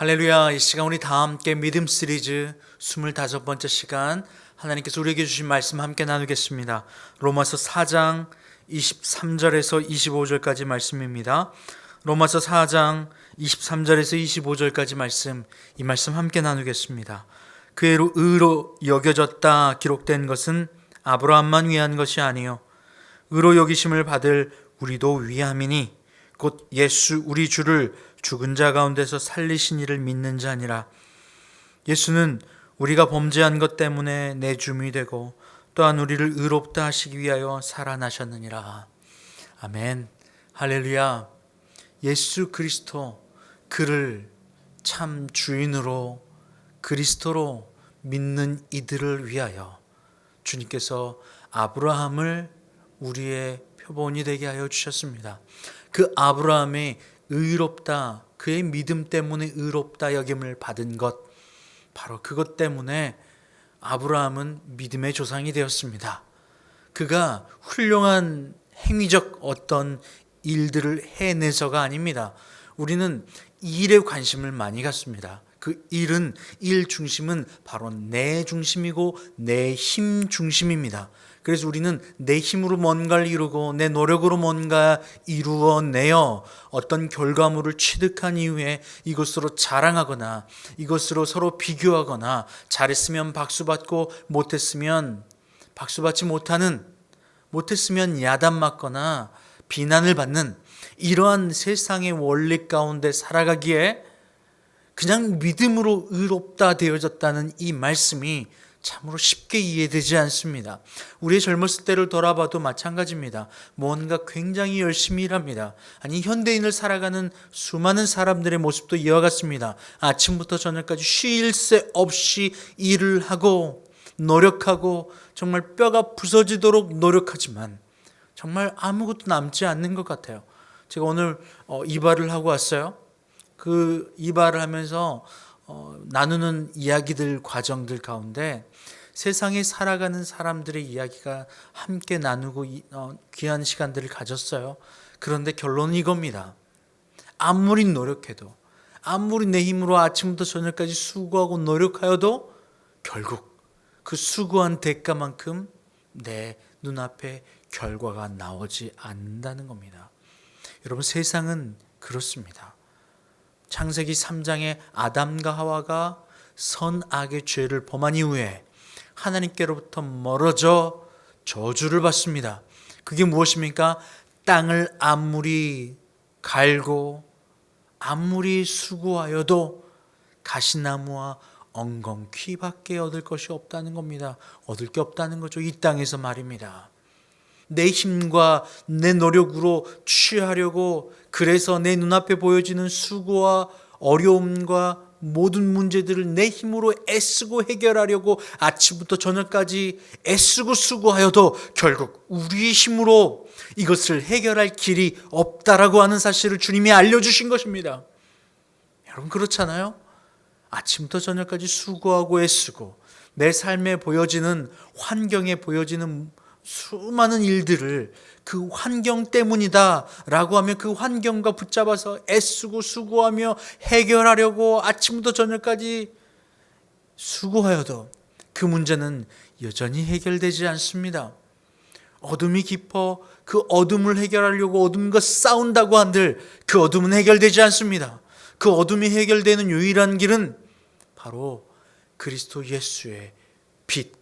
할렐루야. 이 시간 우리 다 함께 믿음 시리즈 25번째 시간 하나님께서 우리에게 주신 말씀 함께 나누겠습니다. 로마서 4장 23절에서 25절까지 말씀입니다. 로마서 4장 23절에서 25절까지 말씀 이 말씀 함께 나누겠습니다. 그애로 의로 여겨졌다 기록된 것은 아브라함만 위한 것이 아니요 의로 여기심을 받을 우리도 위함이니 곧 예수 우리 주를 죽은 자 가운데서 살리신 이를 믿는 자니라. 예수는 우리가 범죄한 것 때문에 내 주미 되고 또한 우리를 의롭다 하시기 위하여 살아나셨느니라. 아멘. 할렐루야. 예수 그리스도 그를 참 주인으로 그리스도로 믿는 이들을 위하여 주님께서 아브라함을 우리의 표본이 되게 하여 주셨습니다. 그 아브라함의 의롭다, 그의 믿음 때문에 의롭다 여김을 받은 것, 바로 그것 때문에 아브라함은 믿음의 조상이 되었습니다. 그가 훌륭한 행위적 어떤 일들을 해내서가 아닙니다. 우리는 일에 관심을 많이 갖습니다. 그 일은 일 중심은 바로 내 중심이고 내 힘 중심입니다. 그래서 우리는 내 힘으로 뭔가를 이루고 내 노력으로 뭔가 이루어내어 어떤 결과물을 취득한 이후에 이것으로 자랑하거나 이것으로 서로 비교하거나 잘했으면 박수 받고 못했으면 박수 받지 못하는 못했으면 야단 맞거나 비난을 받는 이러한 세상의 원리 가운데 살아가기에 그냥 믿음으로 의롭다 되어졌다는 이 말씀이 참으로 쉽게 이해되지 않습니다. 우리의 젊었을 때를 돌아봐도 마찬가지입니다. 뭔가 굉장히 열심히 일합니다. 아니, 현대인을 살아가는 수많은 사람들의 모습도 이와 같습니다. 아침부터 저녁까지 쉴 새 없이 일을 하고 노력하고 정말 뼈가 부서지도록 노력하지만 정말 아무것도 남지 않는 것 같아요. 제가 오늘 어, 이발을 하고 왔어요. 그 이발을 하면서 어, 나누는 이야기들 과정들 가운데 세상에 살아가는 사람들의 이야기가 함께 나누고 이- 어, 귀한 시간들을 가졌어요. 그런데 결론은 이겁니다. 아무리 노력해도 아무리 내 힘으로 아침부터 저녁까지 수고하고 노력하여도 결국 그 수고한 대가만큼 내 눈앞에 결과가 나오지 않는다는 겁니다. 여러분 세상은 그렇습니다. 창세기 3장에 아담과 하와가 선악의 죄를 범한 이후에 하나님께로부터 멀어져 저주를 받습니다. 그게 무엇입니까? 땅을 아무리 갈고 아무리 수고하여도 가시나무와 엉겅퀴밖에 얻을 것이 없다는 겁니다. 얻을 게 없다는 거죠. 이 땅에서 말입니다. 내 힘과 내 노력으로 취하려고 그래서 내 눈앞에 보여지는 수고와 어려움과 모든 문제들을 내 힘으로 애쓰고 해결하려고 아침부터 저녁까지 애쓰고 수고하여도 결국 우리의 힘으로 이것을 해결할 길이 없다라고 하는 사실을 주님이 알려주신 것입니다. 여러분 그렇잖아요? 아침부터 저녁까지 수고하고 애쓰고 내 삶에 보여지는 환경에 보여지는 수많은 일들을 그 환경 때문이다 라고 하면 그 환경과 붙잡아서 애쓰고 수고하며 해결하려고 아침부터 저녁까지 수고하여도 그 문제는 여전히 해결되지 않습니다. 어둠이 깊어 그 어둠을 해결하려고 어둠과 싸운다고 한들 그 어둠은 해결되지 않습니다. 그 어둠이 해결되는 유일한 길은 바로 그리스도 예수의 빛.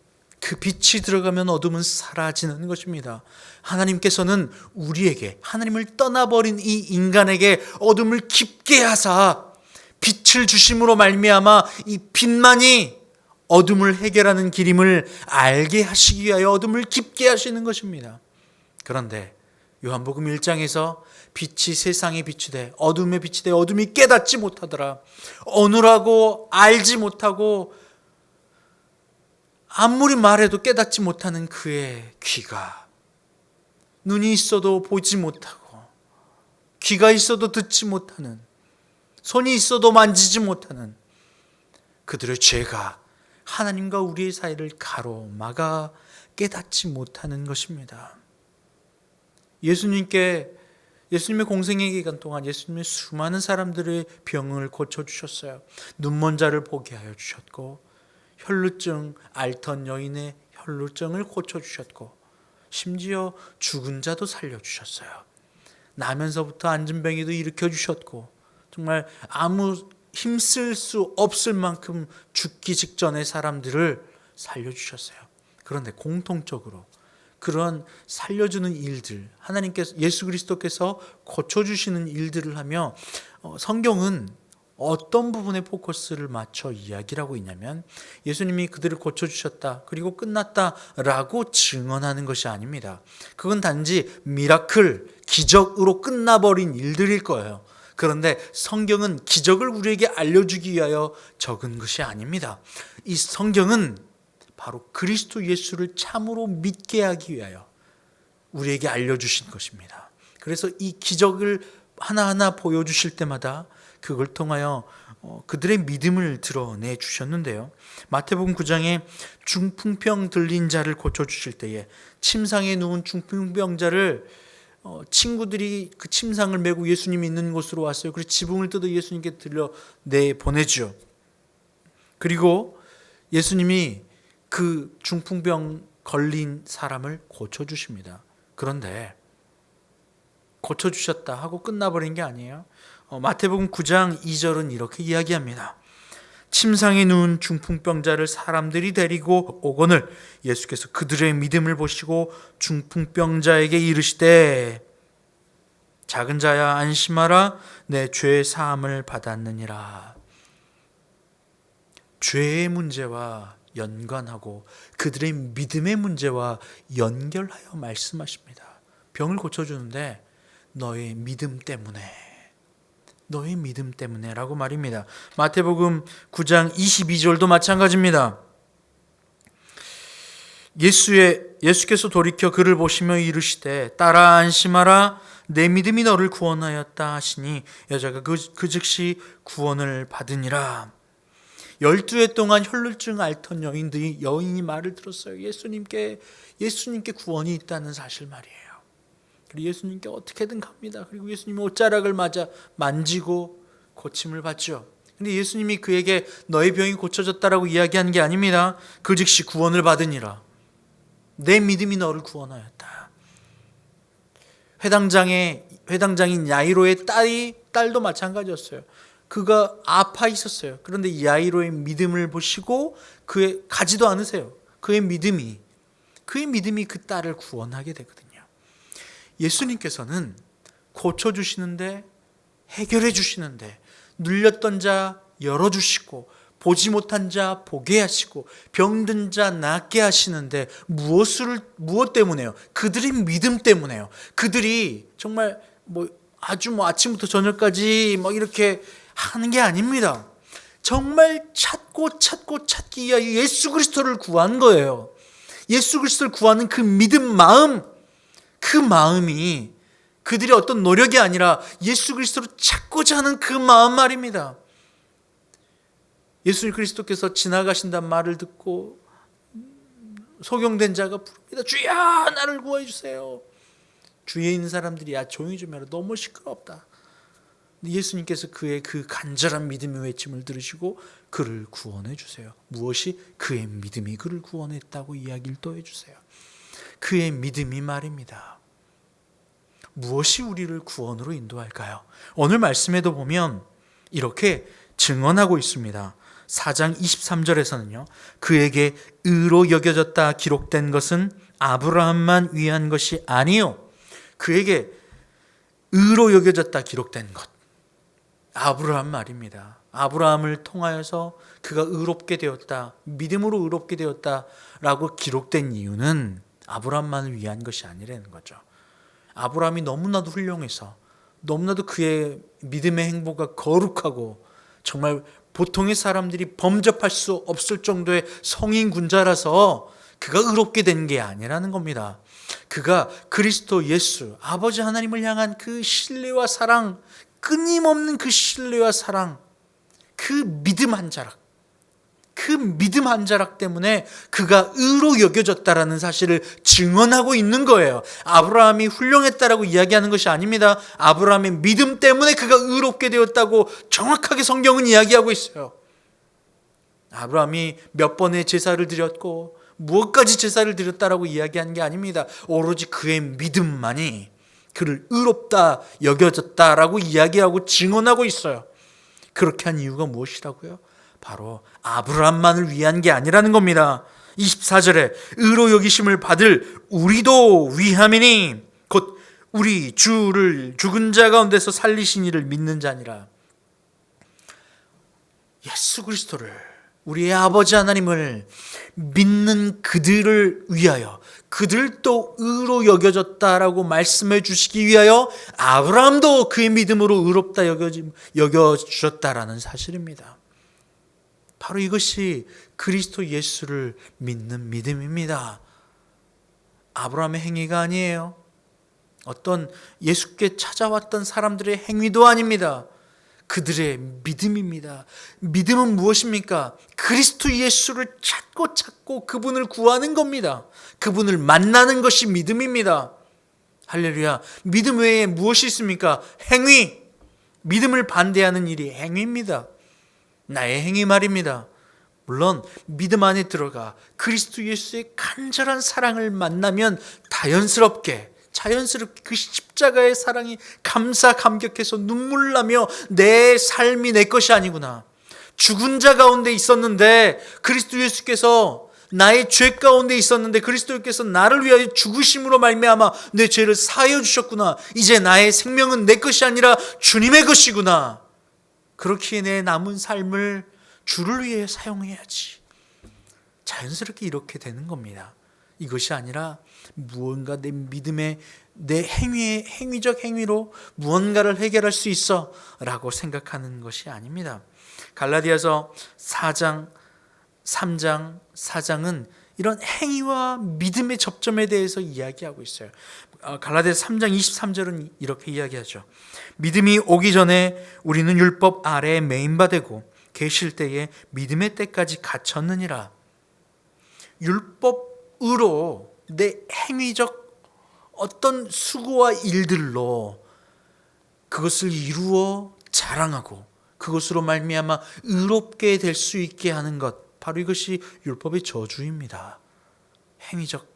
그 빛이 들어가면 어둠은 사라지는 것입니다. 하나님께서는 우리에게 하나님을 떠나버린 이 인간에게 어둠을 깊게 하사 빛을 주심으로 말미암아 이 빛만이 어둠을 해결하는 길임을 알게 하시기 위하여 어둠을 깊게 하시는 것입니다. 그런데 요한복음 1장에서 빛이 세상의 빛이 돼 어둠의 빛이 돼 어둠이 깨닫지 못하더라. 어느라고 알지 못하고 아무리 말해도 깨닫지 못하는 그의 귀가 눈이 있어도 보지 못하고 귀가 있어도 듣지 못하는 손이 있어도 만지지 못하는 그들의 죄가 하나님과 우리의 사이를 가로막아 깨닫지 못하는 것입니다. 예수님께 예수님의 공생의 기간 동안 예수님의 수많은 사람들의 병을 고쳐 주셨어요. 눈먼 자를 보게 하여 주셨고 혈루증 앓던 여인의 혈루증을 고쳐 주셨고 심지어 죽은 자도 살려 주셨어요. 나면서부터 앉은 병이도 일으켜 주셨고 정말 아무 힘쓸 수 없을 만큼 죽기 직전의 사람들을 살려 주셨어요. 그런데 공통적으로 그런 살려주는 일들 하나님께서 예수 그리스도께서 고쳐주시는 일들을 하며 어, 성경은 어떤 부분에 포커스를 맞춰 이야기를 하고 있냐면 예수님이 그들을 고쳐주셨다 그리고 끝났다라고 증언하는 것이 아닙니다. 그건 단지 미라클 기적으로 끝나버린 일들일 거예요. 그런데 성경은 기적을 우리에게 알려주기 위하여 적은 것이 아닙니다. 이 성경은 바로 그리스도 예수를 참으로 믿게 하기 위하여 우리에게 알려주신 것입니다. 그래서 이 기적을 하나하나 보여주실 때마다 그걸 통하여 어, 그들의 믿음을 드러내 주셨는데요. 마태복음 9장에 중풍병 들린 자를 고쳐 주실 때에 침상에 누운 중풍병자를 어, 친구들이 그 침상을 메고 예수님이 있는 곳으로 왔어요. 그래서 지붕을 뜯어 예수님께 들려 내 보내죠. 그리고 예수님이 그 중풍병 걸린 사람을 고쳐 주십니다. 그런데 고쳐 주셨다 하고 끝나버린 게 아니에요. 어, 마태복음 9장 2절은 이렇게 이야기합니다. 침상에 누운 중풍병자를 사람들이 데리고 오거늘 예수께서 그들의 믿음을 보시고 중풍병자에게 이르시되 작은 자야 안심하라 내 죄 사함을 받았느니라. 죄의 문제와 연관하고 그들의 믿음의 문제와 연결하여 말씀하십니다. 병을 고쳐주는데 너의 믿음 때문에 너의 믿음 때문에라고 말입니다. 마태복음 9장 22절도 마찬가지입니다. 예수의 예수께서 돌이켜 그를 보시며 이르시되 따라 안심하라 내 믿음이 너를 구원하였다 하시니 여자가 그, 그 즉시 구원을 받으니라. 열두 해 동안 혈루증 앓던 여인들이 여인이 말을 들었어요. 예수님께 예수님께 구원이 있다는 사실 말이에요. 그리고 예수님께 어떻게든 갑니다. 그리고 예수님이 옷자락을 맞아 만지고 고침을 받죠. 근데 예수님이 그에게 너의 병이 고쳐졌다라고 이야기한 게 아닙니다. 그 즉시 구원을 받으니라. 내 믿음이 너를 구원하였다. 회당장의 회당장인 야이로의 딸이 딸도 마찬가지였어요. 그가 아파 있었어요. 그런데 야이로의 믿음을 보시고 그의 가지도 않으세요. 그의 믿음이 그의 믿음이 그 딸을 구원하게 되거든요. 예수님께서는 고쳐 주시는데 해결해 주시는데 눌렸던 자 열어 주시고 보지 못한 자 보게 하시고 병든 자 낫게 하시는데 무엇을 무엇 때문에요? 그들의 믿음 때문에요. 그들이 정말 뭐 아주 뭐 아침부터 저녁까지 뭐 이렇게 하는 게 아닙니다. 정말 찾고 찾고 찾기 위하여 예수 그리스도를 구한 거예요. 예수 그리스도를 구하는 그 믿음 마음, 그 마음이 그들이 어떤 노력이 아니라 예수 그리스도를 찾고자 하는 그 마음 말입니다. 예수 그리스도께서 지나가신다는 말을 듣고 소경된 자가 부릅니다. 주야 나를 구해 주세요. 주위에 있는 사람들이 야 조용히 좀 해라. 너무 시끄럽다. 예수님께서 그의 그 간절한 믿음의 외침을 들으시고 그를 구원해 주세요. 무엇이 그의 믿음이 그를 구원했다고 이야기를 또 해주세요. 그의 믿음이 말입니다. 무엇이 우리를 구원으로 인도할까요? 오늘 말씀에도 보면 이렇게 증언하고 있습니다. 4장 23절에서는요. 그에게 의로 여겨졌다 기록된 것은 아브라함만 위한 것이 아니요. 그에게 의로 여겨졌다 기록된 것. 아브라함 말입니다. 아브라함을 통하여서 그가 의롭게 되었다. 믿음으로 의롭게 되었다라고 기록된 이유는 아브라함만을 위한 것이 아니라는 거죠. 아브라함이 너무나도 훌륭해서 너무나도 그의 믿음의 행보가 거룩하고 정말 보통의 사람들이 범접할 수 없을 정도의 성인 군자라서 그가 의롭게 된 게 아니라는 겁니다. 그가 그리스도 예수, 아버지 하나님을 향한 그 신뢰와 사랑, 끊임없는 그 신뢰와 사랑, 그 믿음 한 자락, 그 그 믿음 한 자락 때문에 그가 의로 여겨졌다라는 사실을 증언하고 있는 거예요. 아브라함이 훌륭했다라고 이야기하는 것이 아닙니다. 아브라함의 믿음 때문에 그가 의롭게 되었다고 정확하게 성경은 이야기하고 있어요. 아브라함이 몇 번의 제사를 드렸고 무엇까지 제사를 드렸다라고 이야기한 게 아닙니다. 오로지 그의 믿음만이 그를 의롭다 여겨졌다라고 이야기하고 증언하고 있어요. 그렇게 한 이유가 무엇이라고요? 바로 아브라함만을 위한 게 아니라는 겁니다. 24절에 의로 여기심을 받을 우리도 위함이니 곧 우리 주를 죽은 자 가운데서 살리신 이를 믿는 자니라. 예수 그리스도를 우리의 아버지 하나님을 믿는 그들을 위하여 그들도 의로 여겨졌다라고 말씀해 주시기 위하여 아브라함도 그의 믿음으로 의롭다 여겨짐 여겨주셨다라는 사실입니다. 바로 이것이 그리스도 예수를 믿는 믿음입니다. 아브라함의 행위가 아니에요. 어떤 예수께 찾아왔던 사람들의 행위도 아닙니다. 그들의 믿음입니다. 믿음은 무엇입니까? 그리스도 예수를 찾고 찾고 그분을 구하는 겁니다. 그분을 만나는 것이 믿음입니다. 할렐루야. 믿음 외에 무엇이 있습니까? 행위. 믿음을 반대하는 일이 행위입니다. 나의 행위 말입니다. 물론 믿음 안에 들어가 그리스도 예수의 간절한 사랑을 만나면 자연스럽게 자연스럽게 그 십자가의 사랑이 감사 감격해서 눈물 나며 내 삶이 내 것이 아니구나. 죽은 자 가운데 있었는데 그리스도 예수께서 나의 죄 가운데 있었는데 그리스도께서 나를 위하여 죽으심으로 말미암아 내 죄를 사하여 주셨구나. 이제 나의 생명은 내 것이 아니라 주님의 것이구나. 그렇기에 내 남은 삶을 주를 위해 사용해야지. 자연스럽게 이렇게 되는 겁니다. 이것이 아니라 무언가 내 믿음의 내 행위의 행위적 행위로 무언가를 해결할 수 있어라고 생각하는 것이 아닙니다. 갈라디아서 4장 3장 4장은 이런 행위와 믿음의 접점에 대해서 이야기하고 있어요. 어, 갈라디아서 3장 23절은 이렇게 이야기하죠. 믿음이 오기 전에 우리는 율법 아래에 매인바 되고 계실 때에 믿음의 때까지 갇혔느니라. 율법으로 내 행위적 어떤 수고와 일들로 그것을 이루어 자랑하고 그것으로 말미암아 의롭게 될 수 있게 하는 것 바로 이것이 율법의 저주입니다. 행위적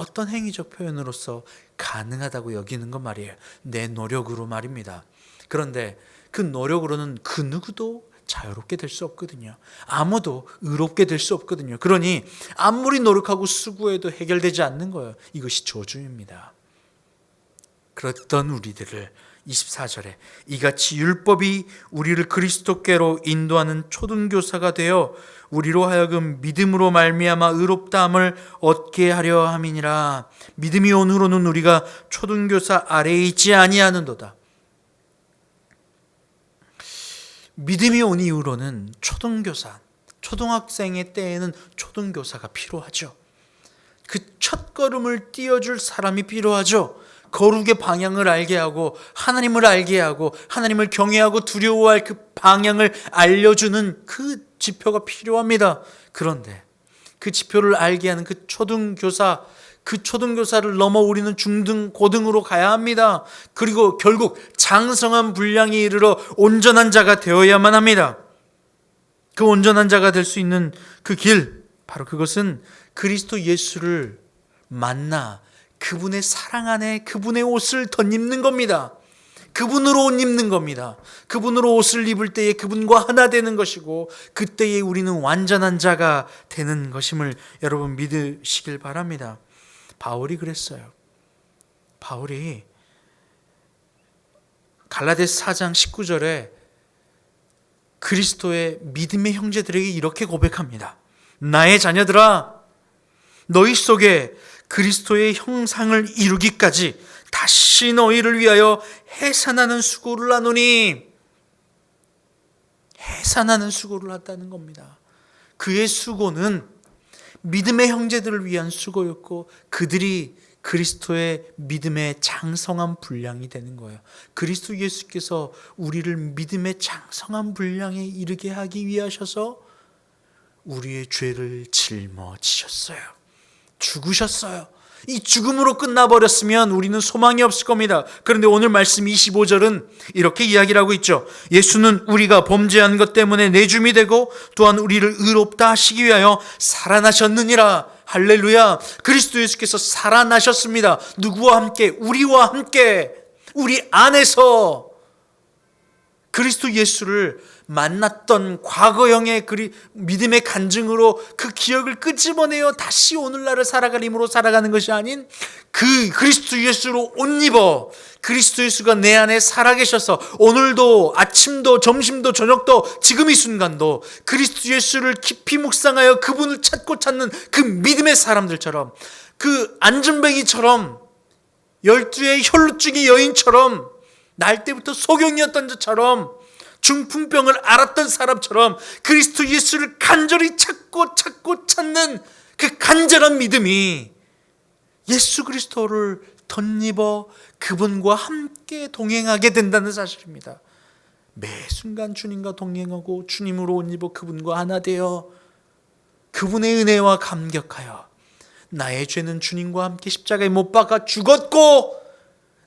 어떤 행위적 표현으로서 가능하다고 여기는 것 말이에요. 내 노력으로 말입니다. 그런데 그 노력으로는 그 누구도 자유롭게 될 수 없거든요. 아무도 의롭게 될 수 없거든요. 그러니 아무리 노력하고 수고해도 해결되지 않는 거예요. 이것이 저주입니다. 그랬던 우리들을 24절에 이같이 율법이 우리를 그리스도께로 인도하는 초등교사가 되어 우리로 하여금 믿음으로 말미암아 의롭다함을 얻게 하려 함이니라. 믿음이 온 후로는 우리가 초등교사 아래에 있지 아니하는도다. 믿음이 온 이후로는 초등교사 초등학생의 때에는 초등교사가 필요하죠. 그 첫 걸음을 띄워줄 사람이 필요하죠 거룩의 방향을 알게 하고 하나님을 알게 하고 하나님을 경외하고 두려워할 그 방향을 알려주는 그 지표가 필요합니다. 그런데 그 지표를 알게 하는 그 초등교사 그 초등교사를 넘어 우리는 중등 고등으로 가야 합니다. 그리고 결국 장성한 분량에 이르러 온전한 자가 되어야만 합니다. 그 온전한 자가 될 수 있는 그 길, 바로 그것은 그리스도 예수를 만나 그분의 사랑 안에 그분의 옷을 덧입는 겁니다. 그분으로 옷 입는 겁니다. 그분으로 옷을 입을 때에 그분과 하나 되는 것이고 그때에 우리는 완전한 자가 되는 것임을 여러분 믿으시길 바랍니다. 바울이 그랬어요. 바울이 갈라데스 4장 19절에 그리스도의 믿음의 형제들에게 이렇게 고백합니다. 나의 자녀들아 너희 속에 그리스도의 형상을 이루기까지 다시 너희를 위하여 해산하는 수고를 하노니 해산하는 수고를 한다는 겁니다. 그의 수고는 믿음의 형제들을 위한 수고였고 그들이 그리스도의 믿음의 장성한 분량이 되는 거예요. 그리스도 예수께서 우리를 믿음의 장성한 분량에 이르게 하기 위하셔서 우리의 죄를 짊어지셨어요. 죽으셨어요. 이 죽음으로 끝나버렸으면 우리는 소망이 없을 겁니다. 그런데 오늘 말씀 25절은 이렇게 이야기를 하고 있죠. 예수는 우리가 범죄한 것 때문에 내줌이 되고 또한 우리를 의롭다 하시기 위하여 살아나셨느니라. 할렐루야. 그리스도 예수께서 살아나셨습니다. 누구와 함께? 우리와 함께. 우리 안에서 그리스도 예수를 만났던 과거형의 그리 믿음의 간증으로 그 기억을 끄집어내어 다시 오늘날을 살아갈 힘으로 살아가는 것이 아닌 그 그리스도 예수로 옷 입어 그리스도 예수가 내 안에 살아계셔서 오늘도 아침도 점심도 저녁도 지금 이 순간도 그리스도 예수를 깊이 묵상하여 그분을 찾고 찾는 그 믿음의 사람들처럼 그 안전뱅이처럼 열두의 혈루증의 여인처럼 날 때부터 소경이었던 자처럼 중풍병을 앓았던 사람처럼 그리스도 예수를 간절히 찾고 찾고 찾는 그 간절한 믿음이 예수 그리스도를 덧입어 그분과 함께 동행하게 된다는 사실입니다. 매 순간 주님과 동행하고 주님으로 옷 입어 그분과 하나 되어 그분의 은혜와 감격하여 나의 죄는 주님과 함께 십자가에 못 박아 죽었고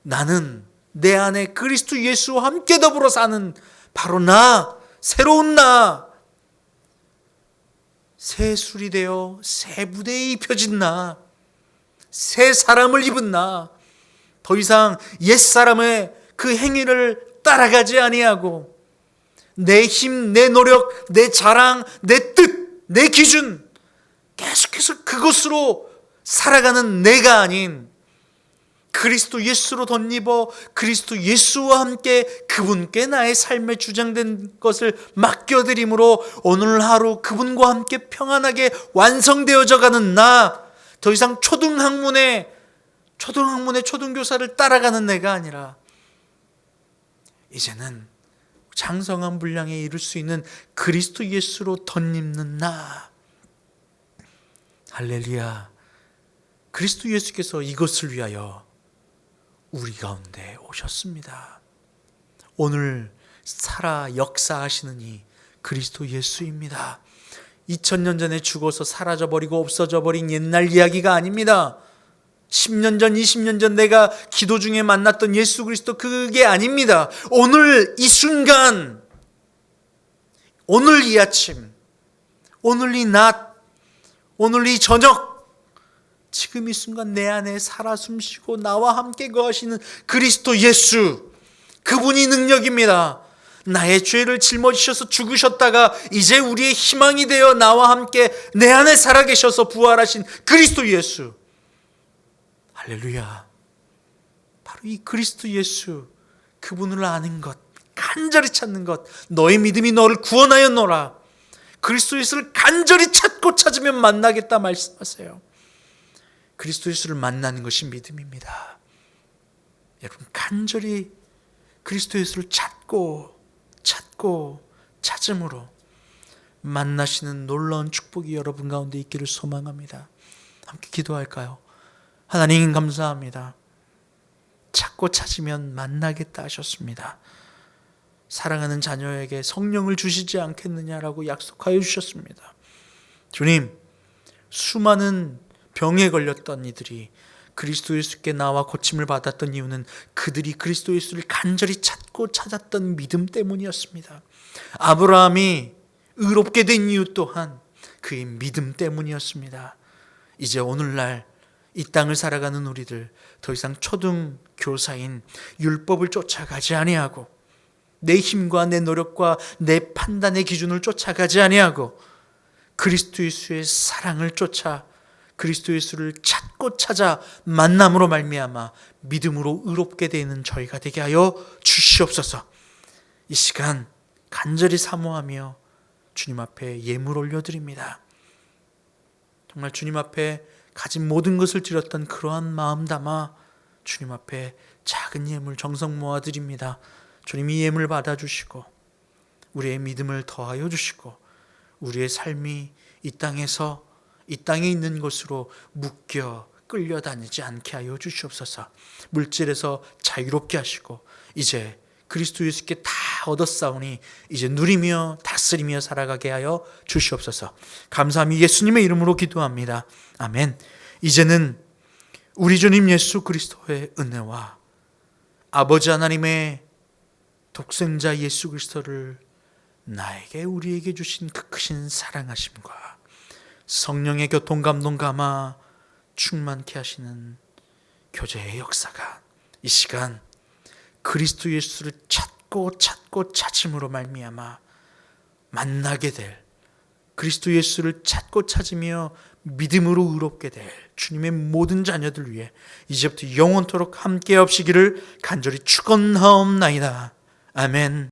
나는 내 안에 그리스도 예수와 함께 더불어 사는 바로 나, 새로운 나, 새 술이 되어 새 부대에 입혀진 나, 새 사람을 입은 나, 더 이상 옛 사람의 그 행위를 따라가지 아니하고 내 힘, 내 노력, 내 자랑, 내 뜻, 내 기준 계속해서 그것으로 살아가는 내가 아닌 그리스도 예수로 덧입어 그리스도 예수와 함께 그분께 나의 삶에 주장된 것을 맡겨드림으로 오늘 하루 그분과 함께 평안하게 완성되어져 가는 나, 더 이상 초등학문의 초등학문의 초등교사를 따라가는 내가 아니라 이제는 장성한 분량에 이를 수 있는 그리스도 예수로 덧입는 나. 할렐루야. 그리스도 예수께서 이것을 위하여 우리 가운데 오셨습니다. 오늘 살아 역사하시는 이 그리스도 예수입니다. 2000년 전에 죽어서 사라져 버리고 없어져 버린 옛날 이야기가 아닙니다. 10년 전, 20년 전 내가 기도 중에 만났던 예수 그리스도 그게 아닙니다. 오늘 이 순간, 오늘 이 아침, 오늘 이 낮, 오늘 이 저녁, 지금 이 순간 내 안에 살아 숨쉬고 나와 함께 거하시는 그리스도 예수 그분이 능력입니다. 나의 죄를 짊어지셔서 죽으셨다가 이제 우리의 희망이 되어 나와 함께 내 안에 살아계셔서 부활하신 그리스도 예수. 할렐루야. 바로 이 그리스도 예수 그분을 아는 것, 간절히 찾는 것, 너의 믿음이 너를 구원하여 노라. 그리스도 예수를 간절히 찾고 찾으면 만나겠다 말씀하세요. 그리스도 예수를 만나는 것이 믿음입니다. 여러분 간절히 그리스도 예수를 찾고 찾고 찾음으로 만나시는 놀라운 축복이 여러분 가운데 있기를 소망합니다. 함께 기도할까요? 하나님 감사합니다. 찾고 찾으면 만나겠다 하셨습니다. 사랑하는 자녀에게 성령을 주시지 않겠느냐라고 약속하여 주셨습니다. 주님, 수많은 병에 걸렸던 이들이 그리스도 예수께 나와 고침을 받았던 이유는 그들이 그리스도 예수를 간절히 찾고 찾았던 믿음 때문이었습니다. 아브라함이 의롭게 된 이유 또한 그의 믿음 때문이었습니다. 이제 오늘날 이 땅을 살아가는 우리들 더 이상 초등 교사인 율법을 쫓아가지 아니하고 내 힘과 내 노력과 내 판단의 기준을 쫓아가지 아니하고 그리스도 예수의 사랑을 쫓아 그리스도 예수를 찾고 찾아 만남으로 말미암아 믿음으로 의롭게 되는 저희가 되게 하여 주시옵소서. 이 시간 간절히 사모하며 주님 앞에 예물 올려드립니다. 정말 주님 앞에 가진 모든 것을 드렸던 그러한 마음 담아 주님 앞에 작은 예물 정성 모아 드립니다. 주님 이 예물 받아 주시고 우리의 믿음을 더하여 주시고 우리의 삶이 이 땅에서 이 땅에 있는 것으로 묶여 끌려다니지 않게 하여 주시옵소서. 물질에서 자유롭게 하시고 이제 그리스도 예수께 다 얻었사오니 이제 누리며 다스리며 살아가게 하여 주시옵소서. 감사함이 예수님의 이름으로 기도합니다. 아멘. 이제는 우리 주님 예수 그리스도의 은혜와 아버지 하나님의 독생자 예수 그리스도를 나에게 우리에게 주신 그 크신 사랑하심과 성령의 교통 감동 감화 충만케 하시는 교제의 역사가 이 시간 그리스도 예수를 찾고 찾고 찾음으로 말미암아 만나게 될 그리스도 예수를 찾고 찾으며 믿음으로 의롭게 될 주님의 모든 자녀들 위해 이제부터 영원토록 함께 없시기를 간절히 축원하옵나이다. 아멘.